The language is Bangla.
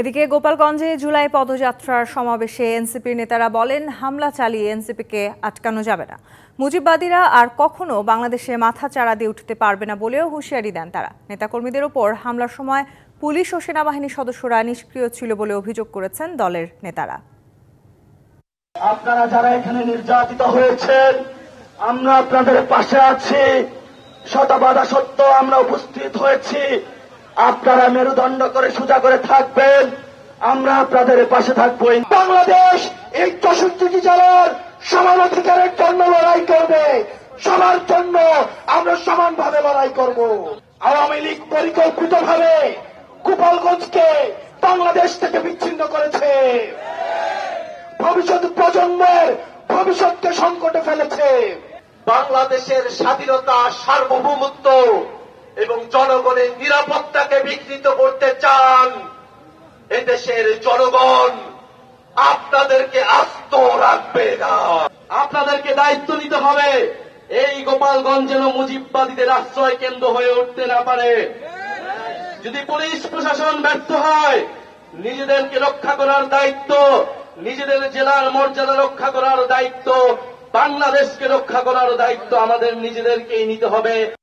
এদিকে গোপালগঞ্জে জুলাই পদযাত্রার সমাবেশে এনসিপির নেতারা বলেন, হামলা চালিয়ে এনসিপিকে আটকানো যাবে না। মুজিববাদীরা আর কখনো বাংলাদেশে মাথা চাড়া দিয়ে উঠতে পারবে না বলেও হুঁশিয়ারি দেন তারা। নেতাকর্মীদের ওপর হামলার সময় পুলিশ ও সেনাবাহিনীর সদস্যরা নিষ্ক্রিয় ছিল বলে অভিযোগ করেছেন দলের নেতারা। আপনারা যারা এখানে নির্যাতিত হয়েছেন, আমরা আপনাদের পাশে আছি। শত বাধা সত্ত্বেও আমরা উপস্থিত হয়েছি। আপনারা মেরুদণ্ড করে সোজা করে থাকবেন। আমরা আপনাদের পাশে থাকব। বাংলাদেশ এই চৌষট্টিটি জেলার সমান অধিকারের জন্য লড়াই করবে। সবার জন্য আমরা সমানভাবে লড়াই করব। আওয়ামী লীগ পরিকল্পিতভাবে গোপালগঞ্জকে বাংলাদেশ থেকে বিচ্ছিন্ন করেছে। ভবিষ্যৎ প্রজন্মের ভবিষ্যৎকে সংকটে ফেলেছে। বাংলাদেশের স্বাধীনতা সার্বভৌমত্ব এবং জনগণের নিরাপত্তাকে বিঘ্নিত করতে চান এদেশের জনগণ, আপনাদেরকে আস্ত রাখবে না। আপনাদেরকে দায়িত্ব নিতে হবে। এই গোপালগঞ্জ যেন মুজিববাদীদের আশ্রয় কেন্দ্র হয়ে উঠতে না পারে। যদি পুলিশ প্রশাসন ব্যর্থ হয়, নিজেদেরকে রক্ষা করার দায়িত্ব, নিজেদের জেলার মর্যাদা রক্ষা করার দায়িত্ব, বাংলাদেশকে রক্ষা করার দায়িত্ব আমাদের নিজেদেরকেই নিতে হবে।